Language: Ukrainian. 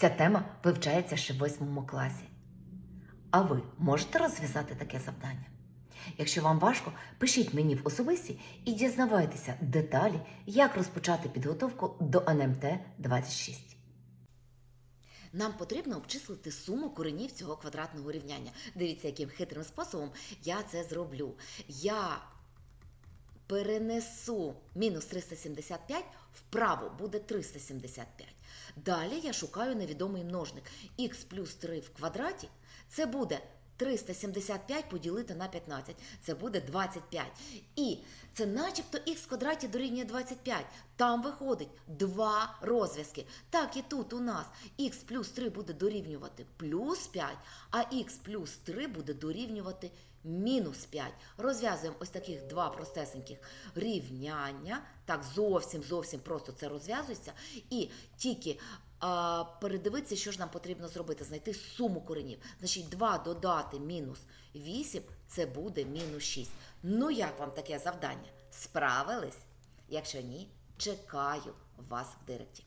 Ця тема вивчається ще в восьмому класі. А ви можете розв'язати таке завдання? Якщо вам важко, пишіть мені в особисті і дізнавайтеся деталі, як розпочати підготовку до НМТ 26. Нам потрібно обчислити суму коренів цього квадратного рівняння. Дивіться, яким хитрим способом я це зроблю. Я перенесу мінус 375 вправо буде 375. Далі я шукаю невідомий множник. х плюс 3 в квадраті це буде 375 поділити на 15. Це буде 25. І це начебто х в квадраті дорівнює 25. Там виходить два розв'язки. Так і тут у нас х плюс 3 буде дорівнювати плюс 5, а х плюс 3 буде дорівнювати мінус 5. Розв'язуємо ось таких два простесеньких рівняння. Так, зовсім зовсім просто це розв'язується. І тільки а, передивитися, що ж нам потрібно зробити, знайти суму коренів. Значить, 2 додати мінус 8 це буде мінус 6. Ну, як вам таке завдання? Справились? Якщо ні, чекаю вас в директі.